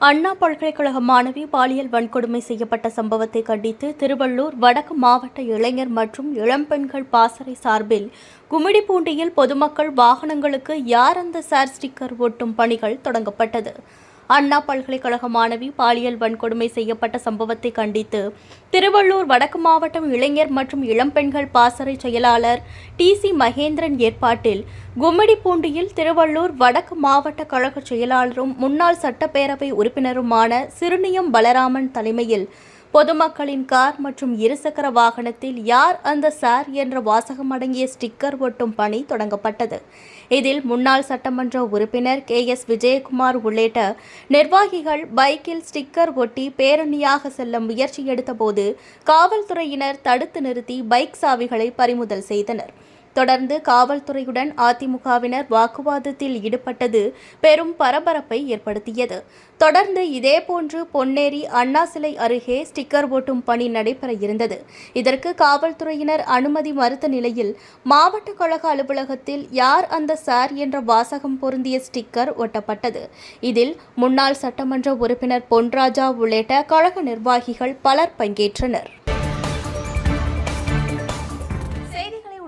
அண்ணா பல்கலைக்கழக மாணவி பாலியல் வன்கொடுமை செய்யப்பட்ட சம்பவத்தை கண்டித்து திருவள்ளூர் வடக்கு மாவட்ட இளைஞர் மற்றும் இளம்பெண்கள் பாசறை சார்பில் கும்மிடிப்பூண்டியில் பொதுமக்கள் வாகனங்களுக்கு யார் அந்த சார் ஸ்டிக்கர் ஒட்டும் பணிகள் தொடங்கப்பட்டது. அண்ணா பல்கலைக்கழக மாணவி பாலியல் வன்கொடுமை செய்யப்பட்ட சம்பவத்தை கண்டித்து திருவள்ளூர் வடக்கு மாவட்டம் இளைஞர் மற்றும் இளம்பெண்கள் பாசறை செயலாளர் டி சி மகேந்திரன் ஏற்பாட்டில் கும்மிடிப்பூண்டியில் திருவள்ளூர் வடக்கு மாவட்ட கழக செயலாளரும் முன்னாள் சட்டப்பேரவை உறுப்பினருமான சிறுநியம் பலராமன் தலைமையில் பொதுமக்களின் கார் மற்றும் இருசக்கர வாகனத்தில் யார் அந்த சார் என்ற வாசகம் அடங்கிய ஸ்டிக்கர் ஒட்டும் பணி தொடங்கப்பட்டது. இதில் முன்னாள் சட்டமன்ற உறுப்பினர் கே எஸ் விஜயகுமார் உள்ளிட்ட நிர்வாகிகள் பைக்கில் ஸ்டிக்கர் ஒட்டி பேரணியாக செல்ல முயற்சி எடுத்தபோது காவல்துறையினர் தடுத்து நிறுத்தி பைக் சாவிகளை பறிமுதல் செய்தனர். தொடர்ந்து காவல்துறையுடன் அதிமுகவினர் வாக்குவாதத்தில் ஈடுபட்டது பெரும் பரபரப்பை ஏற்படுத்தியது. தொடர்ந்து இதேபோன்று பொன்னேரி அண்ணா சிலை அருகே ஸ்டிக்கர் ஓட்டும் பணி நடைபெற இருந்தது. இதற்கு காவல்துறையினர் அனுமதி மறுத்த நிலையில் மாவட்ட கழக அலுவலகத்தில் யார் அந்த சார் என்ற வாசகம் பொருந்திய ஸ்டிக்கர் ஒட்டப்பட்டது. இதில் முன்னாள் சட்டமன்ற உறுப்பினர் பொன்ராஜா உள்ளிட்ட கழக நிர்வாகிகள் பலர் பங்கேற்றனர்.